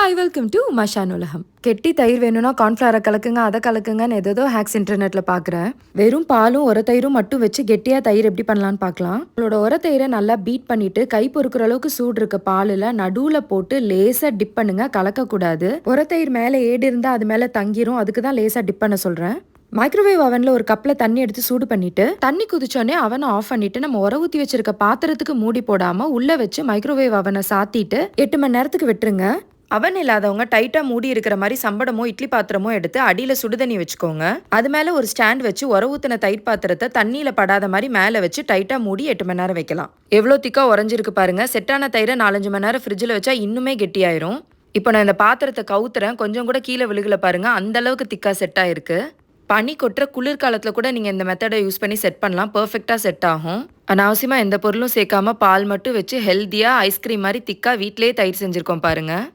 Hi welcome to மஷான் உலகம் கெட்டி தயிர் வேணும்னா கார்ன்ஃப்ளவரை கலக்குங்க அதை கலக்குங்கன்னு ஏதோ ஹேக்ஸ் இன்டர்நெட்டில் பார்க்குறேன். வெறும் பாலும் உர தயிரும் மட்டும் வச்சு கெட்டியாக தயிர் எப்படி பண்ணலான்னு பார்க்கலாம். உங்களோட உர தயிரை நல்லா பீட் பண்ணிட்டு கை பொறுக்கிற அளவுக்கு சூடு இருக்க பாலில் நடுவில் போட்டு லேசாக டிப் பண்ணுங்க கலக்கக்கூடாது. உர தயிர் மேலே ஏடு இருந்தால் அது மேலே தங்கிரும் அதுக்கு தான் லேசாக டிப் பண்ண சொல்கிறேன் மைக்ரோவேவ் அவனில் ஒரு கப்பில் தண்ணி எடுத்து சூடு பண்ணிட்டு தண்ணி குதிச்சோடனே அவனை ஆஃப் பண்ணிட்டு நம்ம உர ஊற்றி வச்சிருக்க பாத்திரத்துக்கு மூடி போடாமல் உள்ளே வச்சு மைக்ரோவேவ் அவனை சாத்திட்டு எட்டு மணி நேரத்துக்கு விட்டுருங்க. அவன் இல்லாதவங்க டைட்டாக மூடி இருக்கிற மாதிரி சம்படமோ இட்லி பாத்திரமோ எடுத்து அடியில் சுடுதண்ணி வச்சுக்கோங்க. அது மேலே ஒரு ஸ்டாண்ட் வச்சு உர ஊற்றின தயிர் பாத்திரத்தை தண்ணியில் படாத மாதிரி மேலே வச்சு டைட்டாக மூடி எட்டு மணி நேரம் வைக்கலாம். எவ்வளோ திக்காக உறைஞ்சிருக்கு பாருங்க. செட்டான தயிரை நாலஞ்சு மணி நேரம் ஃப்ரிட்ஜில் வச்சா இன்னுமே கெட்டியாயிரும். இப்போ நான் இந்த பாத்திரத்தை கவுத்துறேன். கொஞ்சம் கூட கீழே விழுகல பாருங்க. அந்த அளவுக்கு திக்கா செட் ஆயிருக்கு. பனி கொட்டுற குளிர்காலத்தில் கூட நீங்கள் இந்த மெத்தடை யூஸ் பண்ணி செட் பண்ணலாம். பர்ஃபெக்டாக செட் ஆகும். அனாவசியமாக எந்த பொருளும் சேர்க்காம பால் மட்டும் வச்சு ஹெல்த்தியாக ஐஸ்கிரீம் மாதிரி திக்காக வீட்டிலேயே தயிர் செஞ்சுருக்கோம் பாருங்கள்